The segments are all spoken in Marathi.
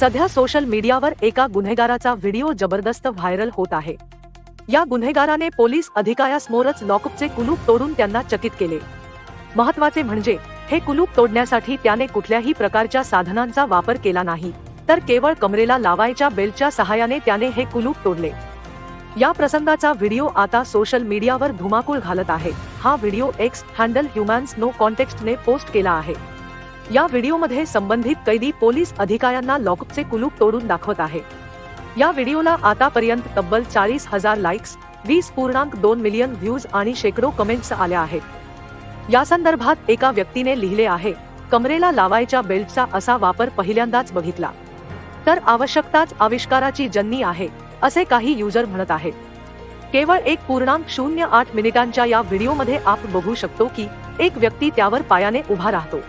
सध्या सोशल मीडियावर एका गुन्हेगाराचा व्हिडिओ जबरदस्त व्हायरल होत आहे. या गुन्हेगाराने पोलीस अधिकाऱ्यासमोरच लॉकअपचे कुलूप तोडून त्यांना चकित केले. महत्त्वाचे म्हणजे हे कुलूप तोडण्यासाठी त्याने कुठल्याही प्रकारच्या साधनांचा वापर केला नाही तर केवळ कमरेला लावायच्या बेल्टच्या सहाय्याने त्याने हे कुलूप तोडले. या प्रसंगाचा व्हिडिओ आता सोशल मीडियावर धुमाकूळ घालत आहे. हा video X handle humans no कॉन्टेक्स्टने post केला आहे. या व्हिडिओमध्ये संबंधित कैदी पोलीस अधिकाऱ्यांना लॉकअपचे कुलूप तोडून दाखवत आहे. या व्हिडिओला आतापर्यंत तब्बल चाळीस हजार लाईक्स वीस पूर्णांक दोन मिलियन व्ह्यूज आणि शेकडो कमेंट्स आल्या आहेत. या संदर्भात एका व्यक्तीने लिहिले आहे कमरेला लावायच्या बेल्टचा असा वापर पहिल्यांदाच बघितला. तर आवश्यकताच आविष्काराची जन्नी आहे असे काही युजर म्हणत आहेत. केवळ एक पूर्णांक शून्य आठ मिनिटांच्या या व्हिडिओमध्ये आप बघू शकतो की एक व्यक्ती त्यावर पायाने उभा राहतो.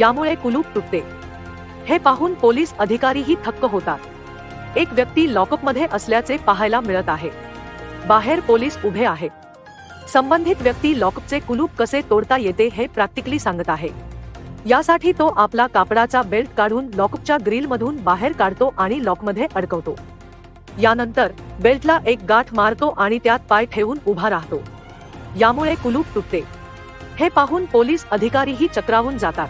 यामुळे कुलूप तुटते. हे पाहून पोलीस अधिकारीही थक्क होतात. एक व्यक्ती लॉकअपमध्ये असल्याचे पाहायला मिळत आहे. बाहेर पोलीस उभे आहे. संबंधित व्यक्ती लॉकअपचे कुलूप कसे तोडता येते हे प्रॅक्टिकली सांगत आहे. यासाठी तो आपला कापडाचा बेल्ट काढून लॉकअपच्या ग्रिलमधून बाहेर काढतो आणि लॉकमध्ये अडकवतो. यानंतर बेल्टला एक गाठ मारतो आणि त्यात पाय ठेवून उभा राहतो. यामुळे कुलूप तुटते. हे पाहून पोलीस अधिकारीही चक्रावून जातात.